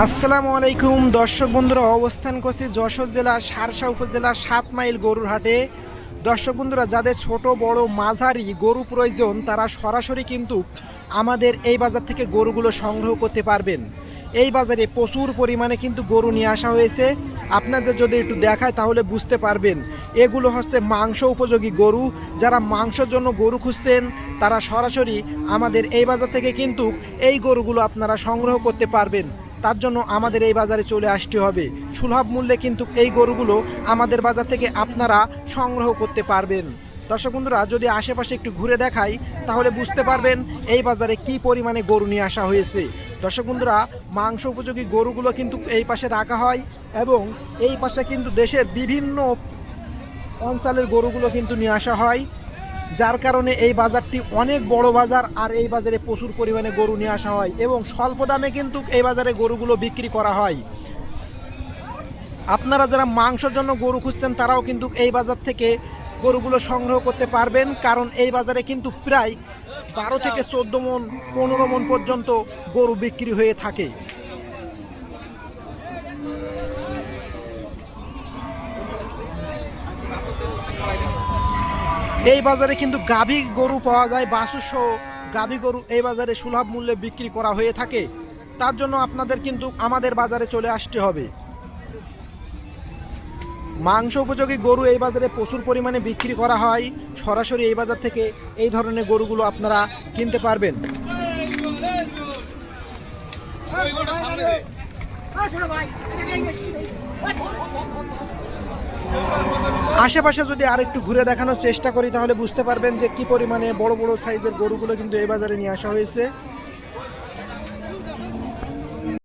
আসসালামু আলাইকুম। দর্শক বন্ধুরা, অবস্থান করছি যশোর জেলা সারসা উপজেলার সাত মাইল গরুর হাটে দর্শক বন্ধুরা, যাদের ছোট, বড়, মাঝারি গরু প্রয়োজন, তারা সরাসরি কিন্তু আমাদের এই বাজার থেকে গরুগুলো সংগ্রহ করতে পারবেন। এই বাজারে প্রচুর পরিমাণে কিন্তু গরু নিয়ে আসা হয়েছে। আপনাদের যদি একটু দেখায়, তাহলে বুঝতে পারবেন। এগুলো হচ্ছে মাংস উপযোগী গরু। যারা মাংসের জন্য গরু খুঁজছেন, তারা সরাসরি আমাদের এই বাজার থেকে কিন্তু এই গরুগুলো আপনারা সংগ্রহ করতে পারবেন। তার জন্য আমাদের এই বাজারে চলে আসতে হবে। সুলভ মূল্যে কিন্তু এই গরুগুলো আমাদের বাজার থেকে আপনারা সংগ্রহ করতে পারবেন। দর্শক বন্ধুরা, যদি আশেপাশে একটু ঘুরে দেখাই, তাহলে বুঝতে পারবেন এই বাজারে কি পরিমাণে গরু নিয়ে আসা হয়েছে। দর্শক বন্ধুরা, মাংস উপযোগী গরুগুলো কিন্তু এই পাশে রাখা হয় এবং এই পাশে কিন্তু দেশের বিভিন্ন অঞ্চলের গরুগুলো কিন্তু নিয়ে আসা হয়। যার কারণে এই বাজারটি অনেক বড় বাজার আর এই বাজারে প্রচুর পরিমাণে গরু নিয়ে আসা হয় এবং স্বল্প দামে কিন্তু এই বাজারে গরুগুলো বিক্রি করা হয়। আপনারা যারা মাংসের জন্য গরু খুঁজছেন, তারাও কিন্তু এই বাজার থেকে গরুগুলো সংগ্রহ করতে পারবেন, কারণ এই বাজারে কিন্তু প্রায় বারো থেকে চোদ্দ মন, পনেরো মন পর্যন্ত গরু বিক্রি হয়ে থাকে। এই বাজারে কিন্তু গাভী গরু পাওয়া যায় বাসুসহ গাভী গরু এই বাজারে সুলভ মূল্যে বিক্রি করা হয়ে থাকে তার জন্য আপনাদের কিন্তু আমাদের বাজারে চলে আসতে হবে মাংস উপযোগী গরু এই বাজারে প্রচুর পরিমাণে বিক্রি করা হয় সরাসরি এই বাজার থেকে এই ধরনের গরুগুলো আপনারা কিনতে পারবেন আশেপাশে যদি আর একটু ঘুরে দেখানোর চেষ্টা করি, তাহলে বুঝতে পারবেন যে কি পরিমাণে বড় বড় সাইজের গরুগুলো কিন্তু এই বাজারে নিয়ে আসা হয়েছে।